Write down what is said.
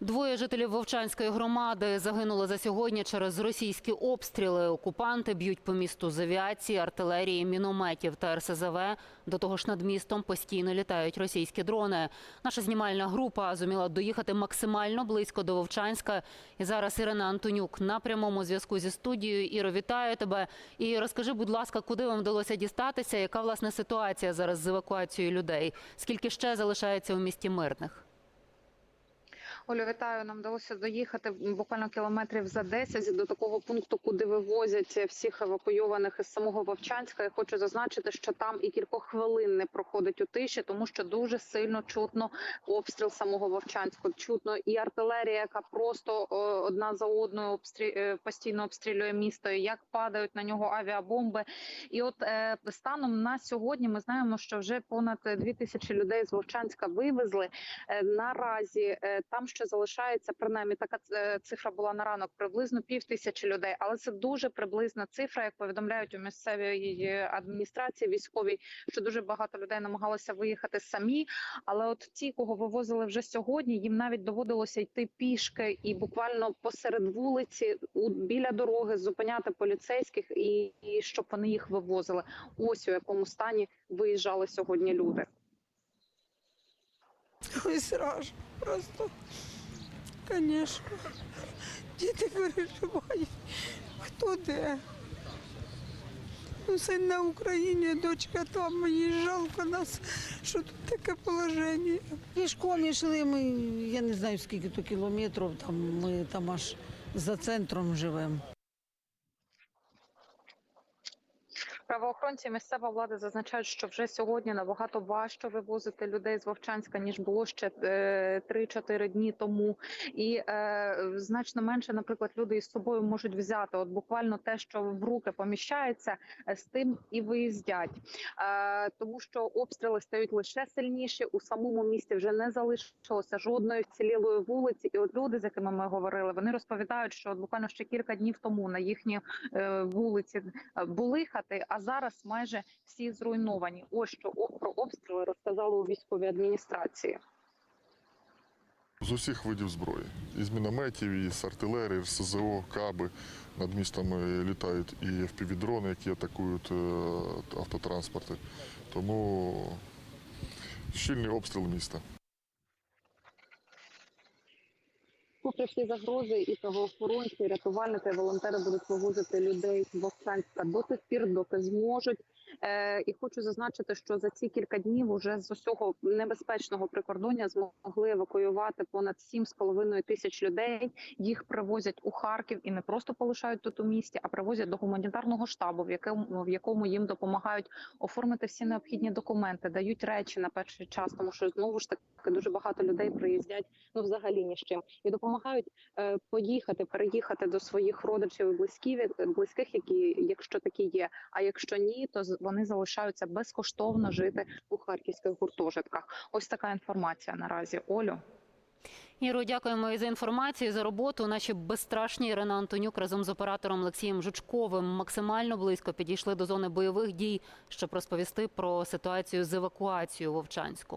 Двоє жителів Вовчанської громади загинули за сьогодні через російські обстріли. Окупанти б'ють по місту з авіації, артилерії, мінометів та РСЗВ. До того ж, над містом постійно літають російські дрони. Наша знімальна група зуміла доїхати максимально близько до Вовчанська. І зараз Ірина Антонюк на прямому зв'язку зі студією. Іро, вітаю тебе. І розкажи, будь ласка, куди вам вдалося дістатися? Яка власне ситуація зараз з евакуацією людей? Скільки ще залишається у місті мирних? Олю, вітаю. Нам вдалося доїхати буквально кілометрів за 10 до такого пункту, куди вивозять всіх евакуйованих із самого Вовчанська. Я хочу зазначити, що там і кількох хвилин не проходить у тиші, тому що дуже сильно чутно обстріл самого Вовчанська. Чутно і артилерія, яка просто одна за одною обстрі... е, постійно обстрілює місто. і Як падають на нього авіабомби. І от е, станом на сьогодні ми знаємо, що вже понад дві тисячі людей з Вовчанська вивезли. Е, Наразі е, там ще залишається принаймні така е, цифра була на ранок приблизно пів тисячі людей, але це дуже приблизна цифра, як повідомляють у місцевій адміністрації військовій, що дуже багато людей намагалися виїхати самі. Але от ті, кого вивозили вже сьогодні, їм навіть доводилося йти пішки і буквально посеред вулиці, у біля дороги, зупиняти поліцейських і, і щоб вони їх вивозили. Ось у якому стані виїжджали сьогодні люди. Ой, страшно просто. Конечно. Діти переживають. Хто де? Ну, син на Україні, дочка там, мені жалко нас, що тут таке положення. Пішком йшли ми, я не знаю скільки то кілометрів, там ми там аж за центром живемо. Правоохоронці місцева влада зазначають, що вже сьогодні набагато важче вивозити людей з Вовчанська ніж було ще е, 3-4 дні тому, і е, значно менше, наприклад, люди із собою можуть взяти. От буквально те, що в руки поміщається, е, з тим і виїздять, е, тому що обстріли стають лише сильніші. У самому місті вже не залишилося жодної вцілілої вулиці. І от люди, з якими ми говорили, вони розповідають, що от буквально ще кілька днів тому на їхній е, вулиці е, були хати, а зараз майже всі зруйновані. Ось що про обстріли розказали у військовій адміністрації. З усіх видів зброї. Із мінометів, і з артилерії, з каби. Над містом літають і FPV-дрони, які атакують е, автотранспорти. Тому щільний обстріл міста. Попри загрози, і правоохоронці, і рятувальники, волонтери будуть вивозити людей з Вовчанська до тих пір, доки зможуть. Е, і хочу зазначити, що за ці кілька днів уже з усього небезпечного прикордоння змогли евакуювати понад 7,5 тисяч людей. Їх привозять у Харків і не просто полишають тут у місті, а привозять до гуманітарного штабу, в якому в якому їм допомагають оформити всі необхідні документи, дають речі на перший час, тому що знову ж таки дуже багато людей приїздять ну взагалі ні з чим і допомагають е, поїхати, переїхати до своїх родичів і близьких, близьких, які якщо такі є. А якщо ні, то вони залишаються безкоштовно жити у харківських гуртожитках. Ось така інформація наразі. Олю. Іро, дякуємо і за інформацію, і за роботу. Наші безстрашні Ірина Антонюк разом з оператором Олексієм Жучковим максимально близько підійшли до зони бойових дій, щоб розповісти про ситуацію з евакуацією в Вовчанську.